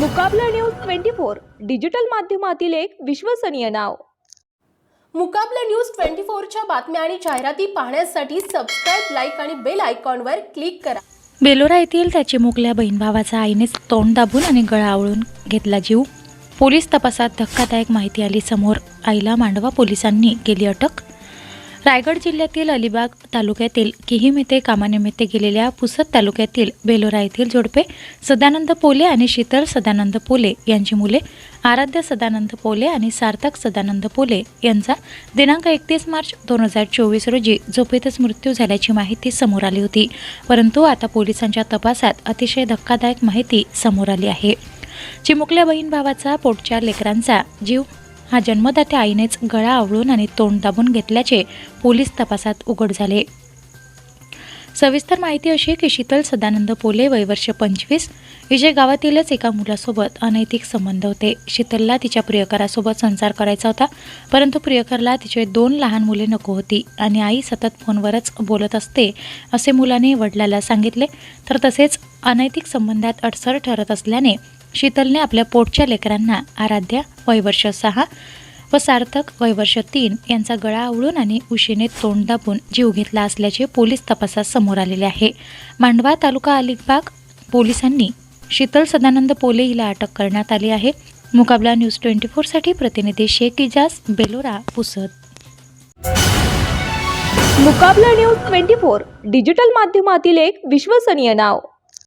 Muqabla news twenty four digital माध्यमातील एक विश्वसनीय नाव. मुकाबला न्यूज ट्वेंटी फोरच्या बातम्या आणि जाहिराती पाहण्यासाठी सबस्क्राईब लाईक आणि बेल आयकॉनवर क्लिक करा. बेलोरा येथील त्याची मुकल्या बहीण भावाचा आईनेच तोंड दाबून आणि गळा आवळून घेतला जीव. पोलीस तपासात धक्कादायक माहिती आली समोर आईला मांडवा पोलिसांनी केली अटक. रायगड जिल्ह्यातील अलिबाग तालुक्यातील किहीम येथे कामानिमित्त गेलेल्या पुसद तालुक्यातील बेलोरा येथील जोडपे सदानंद पोले आणि शीतल सदानंद पोले यांची मुले आराध्य सदानंद पोले आणि सार्थक सदानंद पोले यांचा दिनांक एकतीस मार्च दोन हजार चोवीस रोजी झोपेतच मृत्यू झाल्याची माहिती समोर आली होती. परंतु आता पोलिसांच्या तपासात अतिशय धक्कादायक माहिती समोर आली आहे. चिमुकल्या बहीण भावाचा पोटच्या लेकरांचा जीव हा जन्मदात्या आईनेच गळा आवळून आणि तोंड दाबून घेतल्याचे पोलीस तपासात उघड झाले. सविस्तर माहिती अशी की शीतल सदानंद पोले वय वर्ष पंचवीस विजय गावातीलच एका मुलासोबत अनैतिक संबंध होते. शीतलला तिच्या प्रियकरासोबत संसार करायचा होता परंतु प्रियकरला तिचे दोन लहान मुले नको होती आणि आई सतत फोनवरच बोलत असते असे मुलाने वडिलाला सांगितले. तर तसेच अनैतिक संबंधात अडसर ठरत असल्याने शीतलने आपल्या पोटच्या लेकरांना आराध्या वैवर्ष सहा व सार्थक वैवर्ष तीन यांचा गळा आवळून आणि उशीने तोंड दाबून जीव घेतला असल्याचे पोलीस तपासात समोर आलेले आहे. मांडवा तालुका अलिबाग पोलिसांनी शीतल सदानंद पोले हिला अटक करण्यात आली आहे. मुकाबला न्यूज ट्वेंटी फोरसाठी प्रतिनिधी Shaikh Ejaz Belora Pusad Muqabla news twenty four digital माध्यमातील एक विश्वसनीय नाव.